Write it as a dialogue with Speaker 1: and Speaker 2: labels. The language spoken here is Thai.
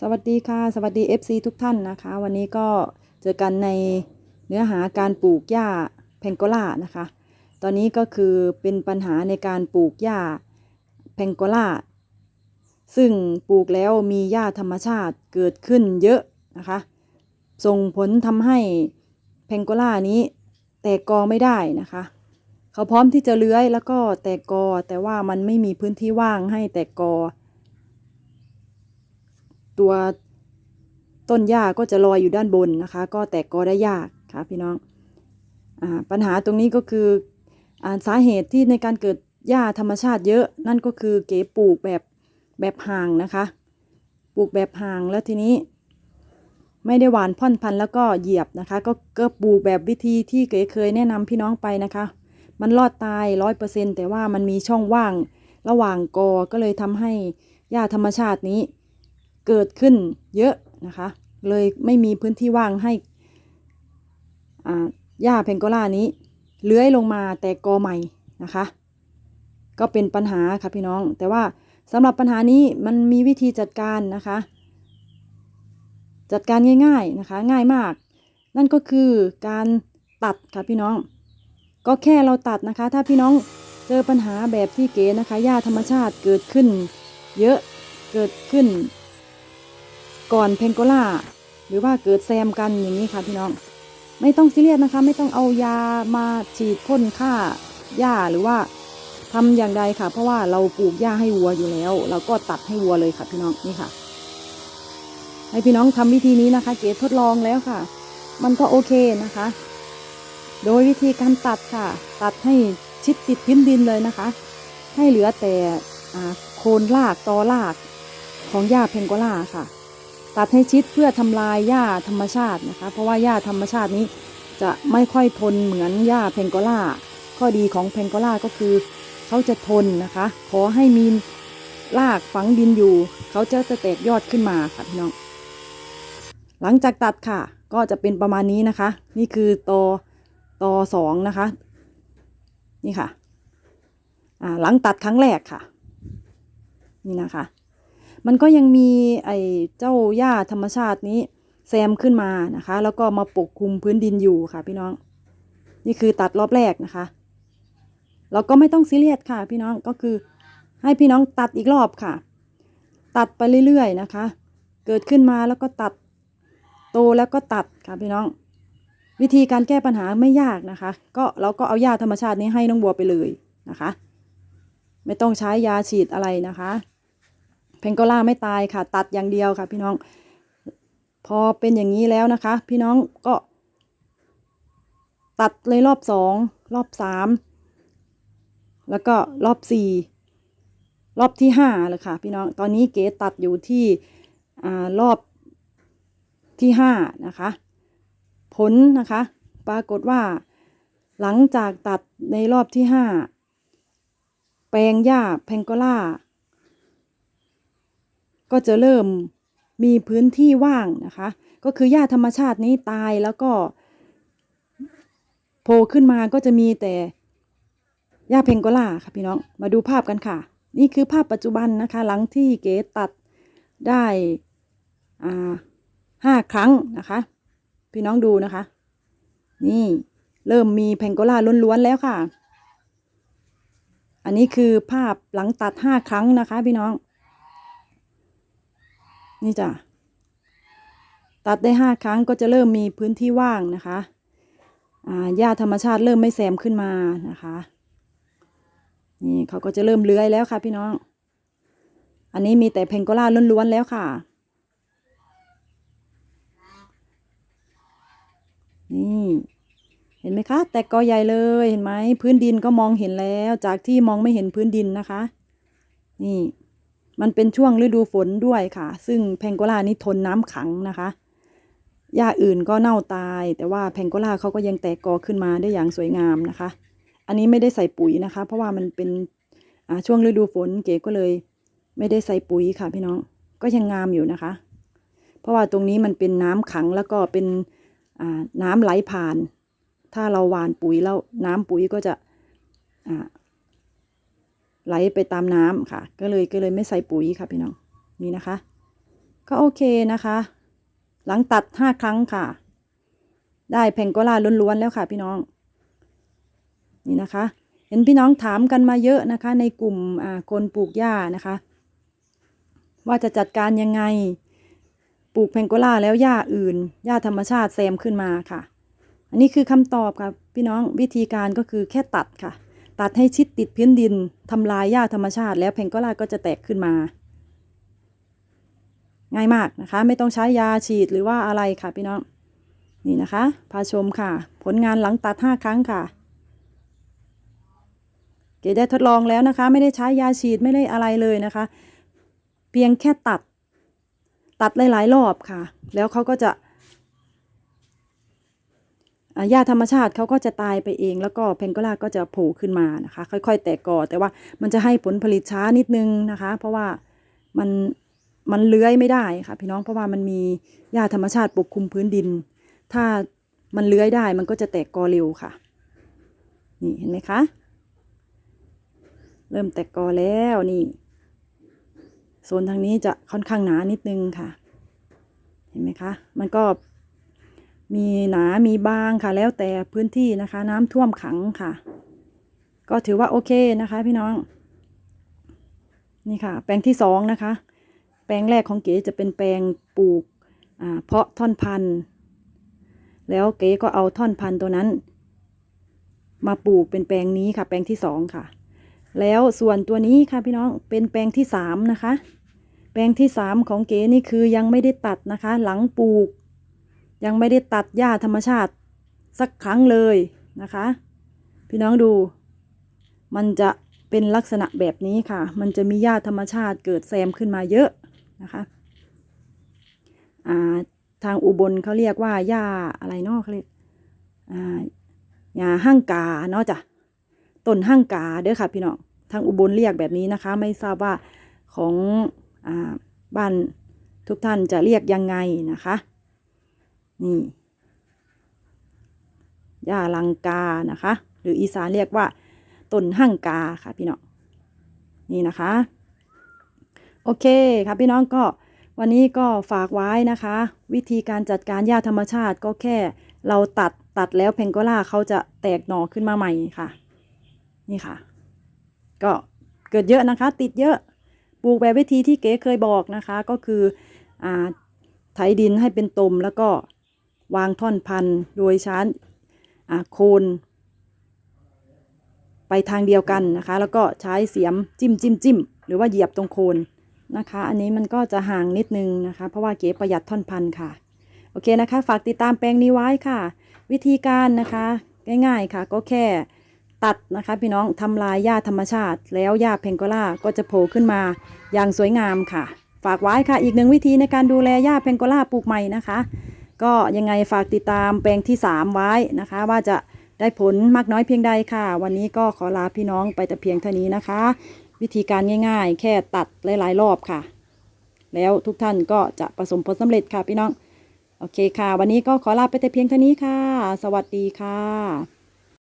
Speaker 1: สวัสดีค่ะ สวัสดี FC ทุกท่านนะคะ วันนี้ก็เจอกันในเนื้อหาการปลูกหญ้าแพงโกล่านะคะ ตอนนี้ก็คือเป็นปัญหาในการปลูกหญ้าแพงโกล่าซึ่งปลูกแล้วมีหญ้าธรรมชาติเกิดขึ้นเยอะนะคะ ส่งผลทำให้แพงโกล่านี้แตกกอไม่ได้นะคะ เขาพร้อมที่จะเลื้อยแล้วก็แตกกอแต่ว่ามันไม่มีพื้นที่ว่างให้แตกกอ ตัวต้นหญ้าก็จะลอยอยู่ด้านบนนะคะ ก็แตกกอได้ยากค่ะพี่น้องอปัญหาตรงนี้ก็คืออสาเหตุที่ในการเกิดหญ้าธรรมชาติเยอะ นั่นก็คือเก๋ปลูกแบบแบบห่างนะคะ ปลูกแบบห่างแล้วทีนี้ ไม่ได้หวานพ่อนพันแล้วก็เหยียบนะคะ ก็ก็ปลูกแบบวิธีที่เก๋เคยแนะนำพี่น้องไปนะคะ มันรอดตายร้อยเปอร์เซ็นแต่ว่ามันมีช่องว่างระหว่างกอก็เลยทำให้หญ้าธรรมชาตินี้ เกิดขึ้นเยอะนะคะ เลยไม่มีพื้นที่ว่างให้หญ้าเพนโกล่านี้ เลื้อยลงมาแต่กอใหม่นะคะ ก็เป็นปัญหาค่ะพี่น้อง แต่ว่าสำหรับปัญหานี้มันมีวิธีจัดการนะคะ จัดการง่ายๆนะคะง่ายมาก นั่นก็คือการตัดค่ะพี่น้อง ก็แค่เราตัดนะคะ ถ้าพี่น้องเจอปัญหาแบบที่เก๋นะคะหญ้าธรรมชาติเกิดขึ้น เยอะเกิดขึ้น ก่อนเพนโกล่าหรือว่าเกิดแซมกันอย่างนี้ค่ะพี่น้อง ไม่ต้องซีเรียสนะคะ ไม่ต้องเอายามาฉีดพ่นฆ่าหญ้าหรือว่าทำอย่างใดค่ะ เพราะว่าเราปลูกหญ้าให้วัวอยู่แล้ว เราก็ตัดให้วัวเลยค่ะพี่น้องนี่ค่ะ ให้พี่น้องทำวิธีนี้นะคะ เก๋ทดลองแล้วค่ะ มันก็โอเคนะคะ โดยวิธีการตัดค่ะ ตัดให้ชิดติดพื้นดินเลยนะคะ ให้เหลือแต่โคนรากตอรากของหญ้าเพนโกล่าค่ะ ตัดให้ชิดเพื่อทำลายหญ้าธรรมชาตินะคะ เพราะว่าหญ้าธรรมชาตินี้จะไม่ค่อยทนเหมือนหญ้าเพนกล่า ข้อดีของเพนกล่าก็คือเขาจะทนนะคะ ขอให้มีรากฝังดินอยู่ เขาจะจะแตกยอดขึ้นมาค่ะพี่น้อง หลังจากตัดค่ะ ก็จะเป็นประมาณนี้นะคะ นี่คือตอตอสองนะคะ นี่ค่ะ อ่า หลังตัดครั้งแรกค่ะ นี่นะคะ มันก็ยังมีไอ้เจ้าหญ้าธรรมชาตินี้แซมขึ้นมานะคะ แล้วก็มาปกคลุมพื้นดินอยู่ค่ะ พี่น้อง นี่คือตัดรอบแรกนะคะเราก็ไม่ต้องซีเรียสค่ะ พี่น้องก็คือให้พี่น้องตัดอีกรอบค่ะ ตัดไปเรื่อยๆนะคะ เกิดขึ้นมาแล้วก็ตัดโตแล้วก็ตัดค่ะพี่น้อง วิธีการแก้ปัญหาไม่ยากนะคะ ก็เราก็เอาหญ้าธรรมชาตินี้ให้น้องบัวไปเลยนะคะ ไม่ต้องใช้ยาฉีดอะไรนะคะ เพนโกล่าไม่ตายค่ะ ตัดอย่างเดียวค่ะ พี่น้อง พอเป็นอย่างนี้แล้วนะคะ พี่น้องก็ ตัดเลยรอบสองรอบสามแล้วก็รอบสี่รอบที่ห้าเลยค่ะ พี่น้องตอนนี้เก๋ตัดอยู่ที่อ่ารอบที่ห้านะคะ ผลนะคะ ปรากฏว่า หลังจากตัดในรอบที่ห้าแปลงหญ้าแพงโกล่า ก็จะเริ่มมีพื้นที่ว่างนะคะ ก็คือหญ้าธรรมชาตินี้ตายแล้วก็โผล่ขึ้นมาก็จะมีแต่หญ้าเพงโกล่าค่ะพี่น้องมาดูภาพกันค่ะ นี่คือภาพปัจจุบันนะคะ หลังที่เก๋ตัดได้ห้าครั้งนะคะ พี่น้องดูนะคะ นี่เริ่มมีเพงโกล่าล้วนๆแล้วค่ะ อันนี้คือภาพหลังตัดห้าครั้งนะคะ พี่น้อง นี่จ้ะ ตัดได้ห้าครั้งก็จะเริ่มมีพื้นที่ว่างนะคะหญ้าธรรมชาติเริ่มไม่แซมขึ้นมานะคะ นี่เขาก็จะเริ่มเลื้อยแล้วค่ะพี่น้อง อันนี้มีแต่เพงโกล่าล้วนๆแล้วค่ะ นี่เห็นไหมคะ แตกกอใหญ่เลยเห็นไหมพื้นดินก็มองเห็นแล้ว จากที่มองไม่เห็นพื้นดินนะคะ นี่ มันเป็นช่วงฤดูฝนด้วยค่ะ ซึ่งแพงโกลานี่ทนน้ำขังนะคะหญ้าอื่นก็เน่าตาย แต่ว่าแพงโกลาเขาก็ยังแตกกอขึ้นมาได้อย่างสวยงามนะคะ อันนี้ไม่ได้ใส่ปุ๋ยนะคะ เพราะว่ามันเป็นช่วงฤดูฝนเก๋ก็เลย ไม่ได้ใส่ปุ๋ยค่ะพี่น้องก็ยังงามอยู่นะคะ เพราะว่าตรงนี้มันเป็นน้ำขังแล้วก็เป็นน้ำไหลผ่าน ถ้าเราหว่านปุ๋ยแล้วน้ำปุ๋ยก็จะ ไหลไปตามน้ำค่ะ ก็เลยก็เลยไม่ใส่ปุ๋ยค่ะพี่น้องนี่นะคะ ก็โอเคนะคะ หลังตัดห้าครั้งค่ะ ได้แพงโกลาล้วนๆแล้วค่ะ พี่น้อง นี่นะคะ เห็นพี่น้องถามกันมาเยอะนะคะ ในกลุ่มอ่าคนปลูกหญ้านะคะ ว่าจะจัดการยังไงปลูกแพงโกลาแล้วหญ้าอื่นหญ้าธรรมชาติแซมขึ้นมาค่ะ อันนี้คือคำตอบค่ะพี่น้องวิธีการก็คือแค่ตัดค่ะ ตัดให้ชิดติดพื้นดินทำลายหญ้าธรรมชาติ แล้วแพงโกลาก็จะแตกขึ้นมา ง่ายมากนะคะ ไม่ต้องใช้ยาฉีดหรือว่าอะไรค่ะพี่น้อง นี่นะคะ พาชมค่ะ ผลงานหลังตัดห้าครั้งค่ะ เก๋ได้ทดลองแล้วนะคะ ไม่ได้ใช้ยาฉีดไม่ได้อะไรเลยนะคะ เพียงแค่ตัด ตัดหลายๆรอบค่ะ แล้วเขาก็จะ หญ้าธรรมชาติเขาก็จะตายไปเอง แล้วก็เพนกลาก็จะโผล่ขึ้นมานะคะ ค่อยๆ แตกกอแต่ว่ามันจะให้ผลผลิตช้านิดนึงนะคะ เพราะว่ามันมันเลื้อยไม่ได้ค่ะพี่น้องเพราะว่ามันมีหญ้าธรรมชาติปกคลุมพื้นดิน ถ้ามันเลื้อยได้มันก็จะแตกกอเร็วค่ะ นี่เห็นไหมคะ เริ่มแตกกอแล้วนี่โซนทางนี้จะค่อนข้างหนานิดนึงค่ะ เห็นไหมคะ มันก็ มีหนา มีบางค่ะ แล้วแต่พื้นที่นะคะ น้ำท่วมขังค่ะ ก็ถือว่าโอเคนะคะ พี่น้อง นี่ค่ะ แปลงที่สองนะคะ แปลงแรกของเก๋จะเป็นแปลงปลูกเพาะท่อนพันธุ์ แล้วเก๋ก็เอาท่อนพันธุ์ตัวนั้น มาปลูกเป็นแปลงนี้ค่ะ แปลงที่สองค่ะ แล้วส่วนตัวนี้ค่ะพี่น้อง เป็นแปลงที่สามนะคะ แปลงที่สามของเก๋นี่คือยังไม่ได้ตัดนะคะ หลังปลูก ยังไม่ได้ตัดหญ้าธรรมชาติสักครั้งเลยนะคะ พี่น้องดู มันจะเป็นลักษณะแบบนี้ค่ะ มันจะมีหญ้าธรรมชาติเกิดแซมขึ้นมาเยอะนะคะาทางอุบลเขาเรียกว่าหญ้าอะไรเนาะเขาเรียกหญ้าห้างกาเนาะจ้ะต้นห้างกาเด้อค่ะพี่น้องทางอุบลเรียกแบบนี้นะคะ ไม่ทราบว่าของอบ้านทุกท่านจะเรียกยังไงนะคะ นี่ย่าลังกานะคะ หรืออีสานเรียกว่าต้นห้างกาค่ะพี่น้องนี่นะคะ โอเคค่ะพี่น้องก็วันนี้ก็ฝากไว้นะคะ วิธีการจัดการหญ้าธรรมชาติก็แค่เราตัดตัดแล้วเพงโกล่าเขาจะแตกหน่อขึ้นมาใหม่ค่ะ นี่ค่ะ ก็เกิดเยอะนะคะ ติดเยอะปลูกแบบวิธีที่เก๋เคยบอกนะคะ ก็คืออ่าไถดินให้เป็นตมแล้วก็ วางท่อนพันโดยใช้อ่าโคนไปทางเดียวกันนะคะ แล้วก็ใช้เสียมจิ้มจิ้มจิ้มหรือว่าเหยียบตรงโคนนะคะ อันนี้มันก็จะห่างนิดนึงนะคะ เพราะว่าเก๋ประหยัดท่อนพันค่ะ โอเคนะคะ ฝากติดตามแปลงนี้ไว้ค่ะ วิธีการนะคะง่ายๆค่ะ ก็แค่ตัดนะคะ พี่น้องทำลายหญ้าธรรมชาติ แล้วหญ้าเพงโกล่าก็จะโผล่ขึ้นมาอย่างสวยงามค่ะ ฝากไว้ค่ะอีกหนึ่งวิธีในการดูแลหญ้าเพงโกล่าปลูกใหม่นะคะ ก็ยังไงฝากติดตามแปลงที่ 3 ไว้นะคะ ว่าจะได้ผลมากน้อยเพียงใดค่ะ วันนี้ก็ขอลาพี่น้องไปแต่เพียงเท่านี้นะคะ วิธีการง่ายๆ แค่ตัดหลายๆ รอบค่ะ แล้วทุกท่านก็จะประสมผลสำเร็จค่ะพี่น้อง โอเคค่ะ วันนี้ก็ขอลาไปแต่เพียงเท่านี้ค่ะ สวัสดีค่ะ